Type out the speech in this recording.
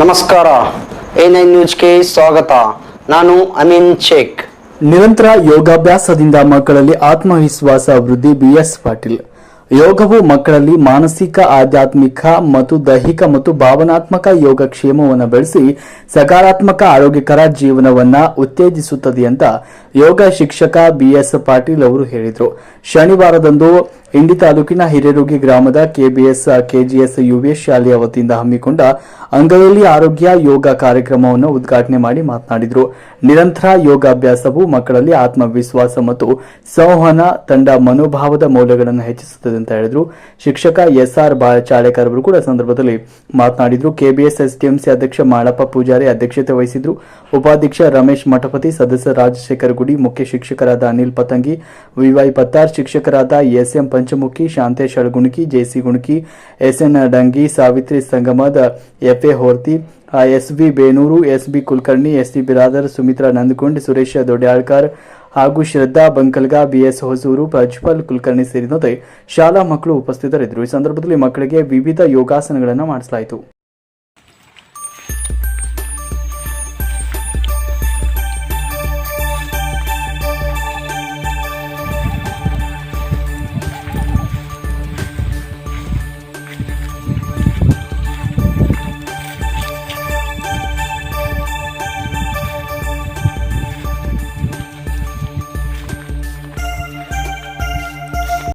ನಮಸ್ಕಾರ. A nine ನ್ಯೂಸ್ಗೆ ಸ್ವಾಗತ. ನಾನು ಅಮೀನ್ ಶೇಖ್. ನಿರಂತರ ಯೋಗಾಭ್ಯಾಸದಿಂದ ಮಕ್ಕಳಲ್ಲಿ ಆತ್ಮವಿಶ್ವಾಸ ವೃದ್ಧಿ ಬಿಎಸ್ ಪಾಟೀಲ್. ಯೋಗವು ಮಕ್ಕಳಲ್ಲಿ ಮಾನಸಿಕ, ಆಧ್ಯಾತ್ಮಿಕ ಮತ್ತು ದೈಹಿಕ ಮತ್ತು ಭಾವನಾತ್ಮಕ ಯೋಗಕ್ಷೇಮವನ್ನು ಬೆಳೆಸಿ ಸಕಾರಾತ್ಮಕ ಆರೋಗ್ಯಕರ ಜೀವನವನ್ನ ಉತ್ತೇಜಿಸುತ್ತದೆ ಅಂತ ಯೋಗ ಶಿಕ್ಷಕ ಬಿಎಸ್ ಪಾಟೀಲ್ ಅವರು ಹೇಳಿದರು. ಶನಿವಾರದಂದು ಇಂಡಿ ತಾಲೂಕಿನ ಹಿರೇರುಗಿ ಗ್ರಾಮದ ಕೆಬಿಎಸ್, ಕೆಜಿಎಸ್, ಯುವಿಎಸ್ ಶಾಲೆಯ ವತಿಯಿಂದ ಹಮ್ಮಿಕೊಂಡ ಅಂಗೈಯಲ್ಲಿ ಆರೋಗ್ಯ ಯೋಗ ಕಾರ್ಯಕ್ರಮವನ್ನು ಉದ್ಘಾಟನೆ ಮಾಡಿ ಮಾತನಾಡಿದರು. ನಿರಂತರ ಯೋಗಾಭ್ಯಾಸವು ಮಕ್ಕಳಲ್ಲಿ ಆತ್ಮವಿಶ್ವಾಸ ಮತ್ತು ಸಂವಹನ ತಂಡ ಮನೋಭಾವದ ಮೌಲ್ಯಗಳನ್ನು ಹೆಚ್ಚಿಸುತ್ತದೆ ಅಂತ ಹೇಳಿದರು. ಶಿಕ್ಷಕ ಎಸ್ಆರ್ ಆರ್ ಚಾಳೆಕರ್ ಅವರು ಕೂಡ ಸಂದರ್ಭದಲ್ಲಿ ಮಾತನಾಡಿದರು. ಕೆಬಿಎಸ್ ಎಸ್ಟಿಎಂಸಿ ಅಧ್ಯಕ್ಷ ಮಾಳಪ್ಪ ಪೂಜಾರಿ ಅಧ್ಯಕ್ಷತೆ ವಹಿಸಿದ್ರು ಉಪಾಧ್ಯಕ್ಷ ರಮೇಶ್ ಮಠಪತಿ, ಸದಸ್ಯ ರಾಜಶೇಖರ್ ಗುಡಿ ಮುಖ್ಯ ಶಿಕ್ಷಕರಾದ ಅನಿಲ್ ಪತಂಗಿ, ವಿವೈ ಪತ್ತಾರ್, ಶಿಕ್ಷಕರಾದ S M Panchamukhi Shantesh Gunaki, J C Gunaki, S N Dangi, Savitri ಸಂಗಮದ F A Horti S B Benur S B Kulkarni S T Biradar, Sumitra Nandagund Suresh Dodyalkar ಹಾಗೂ Shraddha Bankalga, B S Hosur, Prajwal Kulkarni ಸೇರಿದಂತೆ ಶಾಲಾ ಮಕ್ಕಳು ಉಪಸ್ಥಿತರಿದ್ದರು. ಈ ಸಂದರ್ಭದಲ್ಲಿ ಮಕ್ಕಳಿಗೆ ವಿವಿಧ ಯೋಗಾಸನಗಳನ್ನು ಮಾಡಿಸಲಾಯಿತು.